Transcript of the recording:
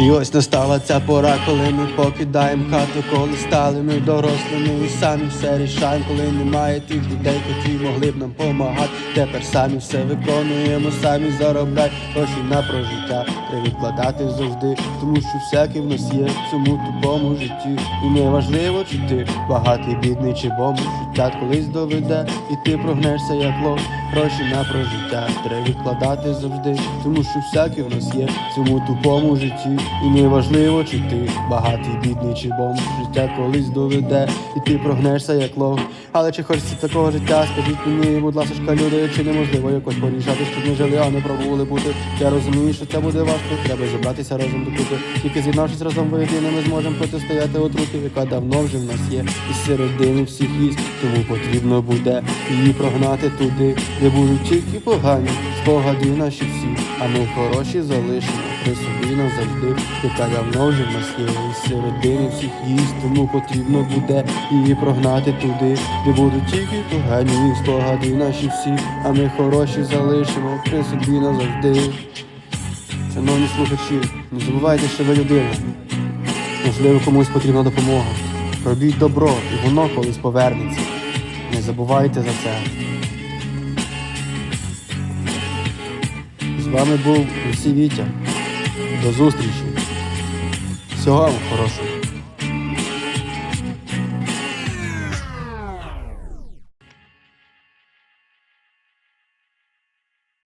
І ось настала ця пора, коли ми покидаємо хату, коли стали ми дорослими і самі все рішаємо, коли немає тих людей, які могли б нам помагати. Тепер самі все виконуємо, самі заробляй гроші на прожиття. Треба відкладати завжди, тому що всяке в нас є в цьому тупому житті. І не важливо, чи ти багатий, бідний чи бомж. Життя колись доведе, і ти прогнешся як лов. Гроші на прожиття треба відкладати завжди, тому що всяке в нас є в цьому тупому житті. І не важливо, чи ти багатий, бідний чи бомж. Життя колись доведе, і ти прогнешся як лов. Але чи хочеться такого життя? Скажіть мені, будь ласка, люди, чи неможливо якось порішати, щоб не жили, а не пробували бути. Я розумію, що це буде важко. Треба зібратися разом докупи. Тільки з'єднавшись разом воєдино, ми зможемо протистояти отрути, яка давно вже в нас є. І середини всіх їсть, тому потрібно буде її прогнати туди, де будуть тільки погані спогади наші всі, а ми хороші залишимо при собі назавжди, яка давно вже в нас є. І середини всіх їсть, тому потрібно буде її прогнати туди, де будуть тільки погані спогади наші всі, а ми хороші залишимо при собі назавжди. Шановні слухачі, не забувайте, що ви людина. Можливо, комусь потрібна допомога. Робіть добро, і воно колись повернеться. Не забувайте за це. З вами був Усі Вітя. До зустрічі. Всього вам хорошого.